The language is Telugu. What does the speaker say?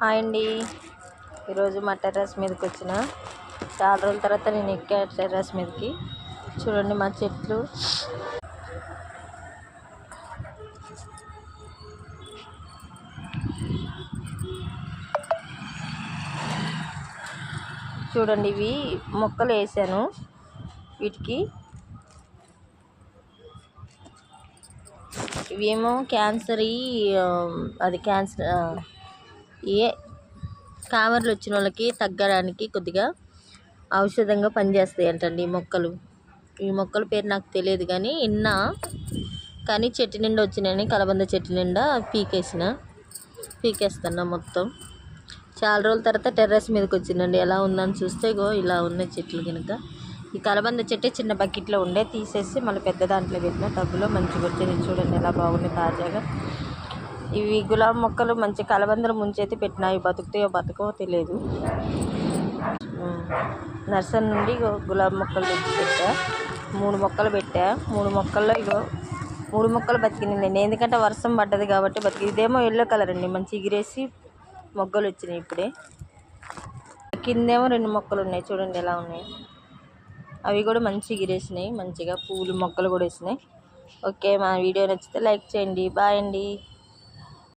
హాయ్ అండి. ఈరోజు మా టెర్రస్ మీదకి వచ్చిన. చాలా రోజుల తర్వాత నేను ఎక్కా టెర్రస్ మీదకి. చూడండి మా చెట్లు. చూడండి ఇవి మొక్కలు వేసాను వీటికి. ఇవేమో క్యాన్సర్ అది క్యాన్సర్ ఏ కావర్లు వచ్చిన వాళ్ళకి తగ్గడానికి కొద్దిగా ఔషధంగా పనిచేస్తాయి అంటండి ఈ మొక్కలు. ఈ మొక్కల పేరు నాకు తెలియదు కానీ విన్నా కానీ చెట్టు నిండా వచ్చినాయని కలబంద చెట్టు నిండా పీకేసిన పీకేస్తున్నా మొత్తం. చాలా రోజుల తర్వాత టెర్రస్ మీదకి వచ్చిందండి. ఎలా ఉందని చూస్తే గో ఇలా ఉన్నాయి చెట్లు కనుక ఈ కలబంద చెట్టు చిన్న బకెట్లో ఉండే తీసేసి మళ్ళీ పెద్ద దాంట్లో పెట్టిన టబ్బులో మంచిగా వచ్చింది. చూడండి ఎలా బాగుంది తాజాగా. ఇవి గులాబీ మొక్కలు మంచి కలబందలు ముంచైతే పెట్టినాయి బతుకుతాయో బతుకో తెలియదు నర్సరీ నుండి గులాబీ మొక్కలు తెచ్చి పెట్టా. మూడు మొక్కలు పెట్టా. మూడు మొక్కల్లో ఇగో మూడు మొక్కలు బతికినాయి ఎందుకంటే వర్షం పడ్డది కాబట్టి బతికి ఇదేమో ఎల్లో కలర్ అండి. మంచి ఎగిరేసి మొగ్గలు వచ్చినాయి ఇప్పుడే. కిందేమో రెండు మొక్కలు ఉన్నాయి. చూడండి ఎలా ఉన్నాయి. అవి కూడా మంచి ఎగిరేసినాయి మంచిగా పూలు మొక్కలు కూడా వేసినాయి. ఓకే మా వీడియో నచ్చితే లైక్ చేయండి. బాయ్ అండి.